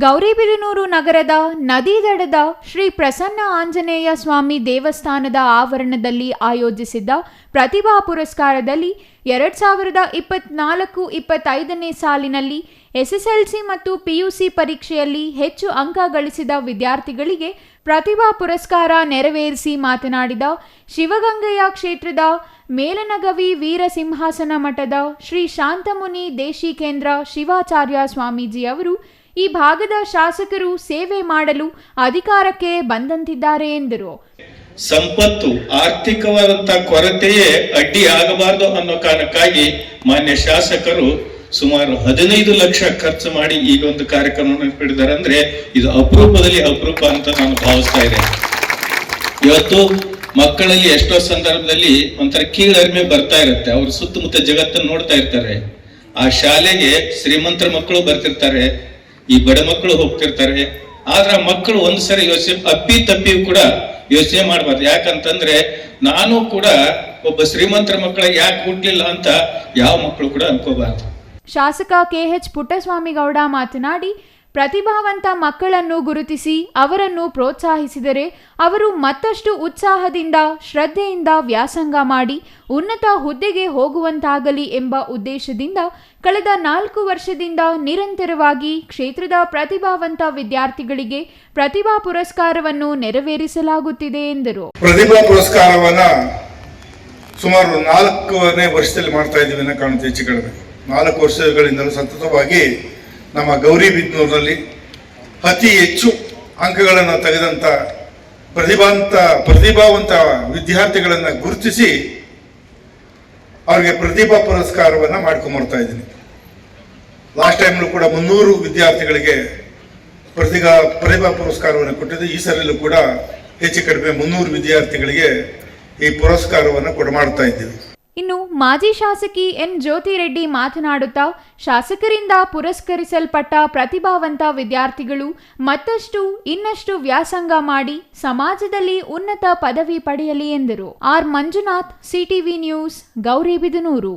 ಗೌರಿಬಿದನೂರು ನಗರದ ನದಿ ದಡದ ಶ್ರೀ ಪ್ರಸನ್ನ ಆಂಜನೇಯ ಸ್ವಾಮಿ ದೇವಸ್ಥಾನದ ಆವರಣದಲ್ಲಿ ಆಯೋಜಿಸಿದ್ದ ಪ್ರತಿಭಾ ಪುರಸ್ಕಾರದಲ್ಲಿ ಎರಡ್ ಸಾವಿರದ ಇಪ್ಪತ್ನಾಲ್ಕು ಇಪ್ಪತ್ತೈದನೇ ಸಾಲಿನಲ್ಲಿ ಎಸ್ಎಸ್ಎಲ್ಸಿ ಮತ್ತು ಪಿಯುಸಿ ಪರೀಕ್ಷೆಯಲ್ಲಿ ಹೆಚ್ಚು ಅಂಕ ಗಳಿಸಿದ ವಿದ್ಯಾರ್ಥಿಗಳಿಗೆ ಪ್ರತಿಭಾ ಪುರಸ್ಕಾರ ನೆರವೇರಿಸಿ ಮಾತನಾಡಿದ ಶಿವಗಂಗೆಯ ಕ್ಷೇತ್ರದ ಮೇಲನಗವಿ ವೀರಸಿಂಹಾಸನ ಮಠದ ಶ್ರೀ ಶಾಂತಮುನಿ ದೇಶಿಕೇಂದ್ರ ಶಿವಾಚಾರ್ಯ ಸ್ವಾಮೀಜಿ ಅವರು ಈ ಭಾಗದ ಶಾಸಕರು ಸೇವೆ ಮಾಡಲು ಅಧಿಕಾರಕ್ಕೆ ಬಂದಂತಿದ್ದಾರೆ ಎಂದರು. ಸಂಪತ್ತು ಆರ್ಥಿಕವಾದಂತ ಕೊರತೆಯೇ ಅಡ್ಡಿ ಆಗಬಾರದು ಅನ್ನೋ ಕಾರಣಕ್ಕಾಗಿ ಮಾನ್ಯ ಶಾಸಕರು ಸುಮಾರು ಹದಿನೈದು ಲಕ್ಷ ಖರ್ಚು ಮಾಡಿ ಈಗ ಒಂದು ಕಾರ್ಯಕ್ರಮವನ್ನು ಹಿಡಿದಾರೆ ಅಂದ್ರೆ ಇದು ಅಪರೂಪದಲ್ಲಿ ಅಪರೂಪ ಅಂತ ನಾನು ಭಾವಿಸ್ತಾ ಇದೆ ಇವತ್ತು ಮಕ್ಕಳಲ್ಲಿ ಎಷ್ಟೋ ಸಂದರ್ಭದಲ್ಲಿ ಒಂಥರ ಕೀಳರಿಮೆ ಬರ್ತಾ ಇರುತ್ತೆ. ಅವ್ರ ಸುತ್ತಮುತ್ತ ಜಗತ್ತನ್ನು ನೋಡ್ತಾ ಇರ್ತಾರೆ. ಆ ಶಾಲೆಗೆ ಶ್ರೀಮಂತರ ಮಕ್ಕಳು ಬರ್ತಿರ್ತಾರೆ. ಈ ಬಡ ಮಕ್ಕಳು ಹೋಗ್ತಿರ್ತಾರೆ. ಆದ್ರೆ ಮಕ್ಕಳು ಒಂದ್ ಸರಿ ಯೋಚನೆ, ಅಪ್ಪಿ ತಪ್ಪಿ ಕೂಡ ಯೋಚನೆ ಮಾಡ್ಬಾರ್ದು. ಯಾಕಂತಂದ್ರೆ ನಾನು ಕೂಡ ಒಬ್ಬ ಶ್ರೀಮಂತರ ಮಕ್ಕಳ ಯಾಕೆ ಹುಟ್ಟಲಿಲ್ಲ ಅಂತ ಯಾವ ಮಕ್ಕಳು ಕೂಡ ಅನ್ಕೋಬಾರ್ದು. ಶಾಸಕ ಕೆಎಚ್ ಪುಟ್ಟಸ್ವಾಮಿಗೌಡ ಮಾತನಾಡಿ ಪ್ರತಿಭಾವಂತ ಮಕ್ಕಳನ್ನು ಗುರುತಿಸಿ ಅವರನ್ನು ಪ್ರೋತ್ಸಾಹಿಸಿದರೆ ಅವರು ಮತ್ತಷ್ಟು ಉತ್ಸಾಹದಿಂದ, ಶ್ರದ್ಧೆಯಿಂದ ವ್ಯಾಸಂಗ ಮಾಡಿ ಉನ್ನತ ಹುದ್ದೆಗೆ ಹೋಗುವಂತಾಗಲಿ ಎಂಬ ಉದ್ದೇಶದಿಂದ ಕಳೆದ ನಾಲ್ಕು ವರ್ಷದಿಂದ ನಿರಂತರವಾಗಿ ಕ್ಷೇತ್ರದ ಪ್ರತಿಭಾವಂತ ವಿದ್ಯಾರ್ಥಿಗಳಿಗೆ ಪ್ರತಿಭಾ ಪುರಸ್ಕಾರವನ್ನು ನೆರವೇರಿಸಲಾಗುತ್ತಿದೆ ಎಂದರು. ಪ್ರತಿಭಾ ಪುರಸ್ಕಾರವನ್ನ ಸುಮಾರು ನಾಲ್ಕನೇ ವರ್ಷದಲ್ಲಿ ಮಾಡ್ತಾ ಇದ್ದೀವಿ ಹೆಚ್ಚು ಕಡಿಮೆ ನಾಲ್ಕು ವರ್ಷಗಳಿಂದಲೂ ಸತತವಾಗಿ ನಮ್ಮ ಗೌರಿಬಿದ್ನೂರಿನಲ್ಲಿ ಅತಿ ಹೆಚ್ಚು ಅಂಕಗಳನ್ನು ತೆಗೆದಂಥ ಪ್ರತಿಭಾಂತ ಪ್ರತಿಭಾವಂತ ವಿದ್ಯಾರ್ಥಿಗಳನ್ನು ಗುರುತಿಸಿ ಅವರಿಗೆ ಪ್ರತಿಭಾ ಪುರಸ್ಕಾರವನ್ನು ಮಾಡ್ಕೊಂಬರ್ತಾ ಇದ್ದೀನಿ. ಲಾಸ್ಟ್ ಟೈಮ್ಲೂ ಕೂಡ ಮುನ್ನೂರು ವಿದ್ಯಾರ್ಥಿಗಳಿಗೆ ಪ್ರತಿಭಾ ಪ್ರತಿಭಾ ಪುರಸ್ಕಾರವನ್ನು ಕೊಟ್ಟಿದ್ದು, ಈ ಸರಿಯಲ್ಲೂ ಕೂಡ ಹೆಚ್ಚು ಕಡಿಮೆ ಮುನ್ನೂರು ವಿದ್ಯಾರ್ಥಿಗಳಿಗೆ ಈ ಪುರಸ್ಕಾರವನ್ನು ಕೊಡ, ಮಾಡ್ತಾ ಇದ್ದೀವಿ. ಇನ್ನು ಮಾಜಿ ಶಾಸಕಿ ಎನ್ ಜ್ಯೋತಿ ರೆಡ್ಡಿ ಮಾತನಾಡುತ್ತಾ ಶಾಸಕರಿಂದ ಪುರಸ್ಕರಿಸಲ್ಪಟ್ಟ ಪ್ರತಿಭಾವಂತ ವಿದ್ಯಾರ್ಥಿಗಳು ಮತ್ತಷ್ಟು ಇನ್ನಷ್ಟು ವ್ಯಾಸಂಗ ಮಾಡಿ ಸಮಾಜದಲ್ಲಿ ಉನ್ನತ ಪದವಿ ಪಡೆಯಲಿ ಎಂದರು. R Manjunath, CTV news Gauribidanur